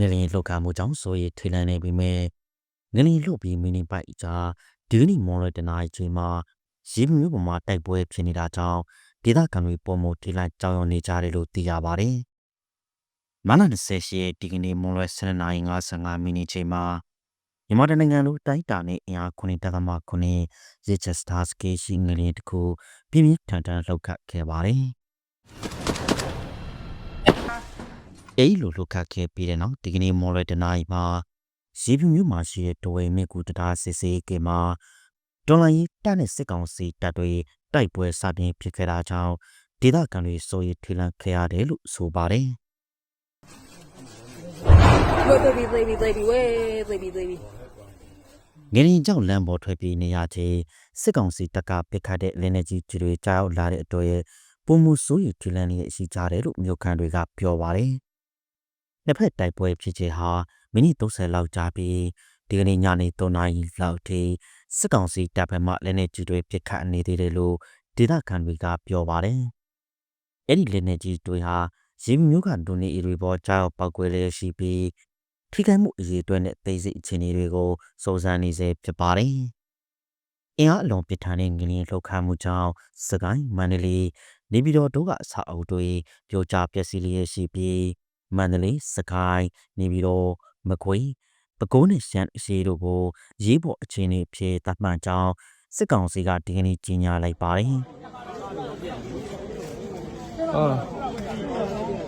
ငလင်လှုပ်ခါမှုကြောင့်ဆိုရီထွေလန်းနေပြီမဲ့ငလင်လှုပ်ပြီးမိနစ်ပိုက်ကြာဒီကနေ့မွန်လွဲတနာရီချိန်မှာရေပြင်းမျိုးပေါ်မှာတိုက်ပွဲဖြစ်နေတာကြောင့်ဒေသခံတွေပုံမထိလိုက်ကြောက်ရွံ့နေကြတယ်လို့သိရပါတယ်။မနက်28ရက်ဒီကနေ့မွန်လွဲ12:55မိနစ်ချိန်မှာမြန်မာတိုင်းနိုင်ငံလိုတိုက်တာနဲ့အင်အား9တက်သမ9ရစ်ချက်စတာစကေရှိငလင်တခုပြင်းပြင်းထန်ထန်လှုပ်ခတ်ခဲ့ပါတယ်။ အဲ့လိုလှုပ်ခတ်ခဲ့ပြီးတဲ့နောက်ဒီကနေ့မော်ရတနာရီမှာရေပြူမျိုးမှာရှိတဲ့တဝဲမြစ်ကူတတားစစ်စေးကမှာဒေါ်လာရီတက်တဲ့စစ်ကောင်စီတပ်တွေတိုက်ပွဲစတင်ဖြစ်ခဲ့တာကြောင့်ဒေသခံတွေစိုးရိမ်ထွေးလန့်ခဲ့ရတယ်လို့ဆိုပါတယ် Wait, baby, baby, baby, wait, baby, baby. ။ငရင်းကြောင့်လမ်းပေါ်ထွက်ပြီးနေရချင်းစစ်ကောင်စီတပ်ကပစ်ခတ်တဲ့လက်နက်ကြီးတွေကြားရောက်လာတဲ့အတွက်ပုံမှုစိုးရိမ်ထွေးလန့်နေရှိကြတယ်လို့မြို့ခံတွေကပြောပါတယ်။ နှစ်ဖက်တိုက်ပွဲဖြစ်ခြင်းဟာမိနစ်30လောက်ကြာပြီးဒီကနေ့ညနေ3နာရီလောက်ထိစစ်ကောင်စီတပ်ဖက်မှလက်နက်ကြီးတွေပစ်ခတ်နေသေးတယ်လို့ဒေသခံတွေကပြောပါတယ်။အဲ့ဒီလက်နက်ကြီးတွေဟာရေမျိုးကဒုန်နေအီတွေပေါ်ကြားရောက်ပောက်ကွဲလျက်ရှိပြီးထိခိုက်မှုအရေးအတွက်နဲ့သိစိတ်အခြေအနေတွေကိုစုံစမ်းနေစေဖြစ်ပါတယ်။အင်အားအလွန်ပြစ်ထန်တဲ့ငလျင်လှုပ်ခတ်မှုကြောင့်စကိုင်းမန္တလေးနေပြည်တော်တို့ကအဆောက်အဦတွေပြိုကျပျက်စီးလျက်ရှိပြီး မန္တလေးစကိုင်းနေပြည်တော်မကွေးပဲခူးနဲ့ရှမ်းအရှိတို့ကိုရေးပေါ်အခြေအနေဖြစ်သတ်မှတ်ကြောင်းစစ်ကောင်စီကဒီကနေ့ကြေညာလိုက်ပါတယ်။ဟုတ်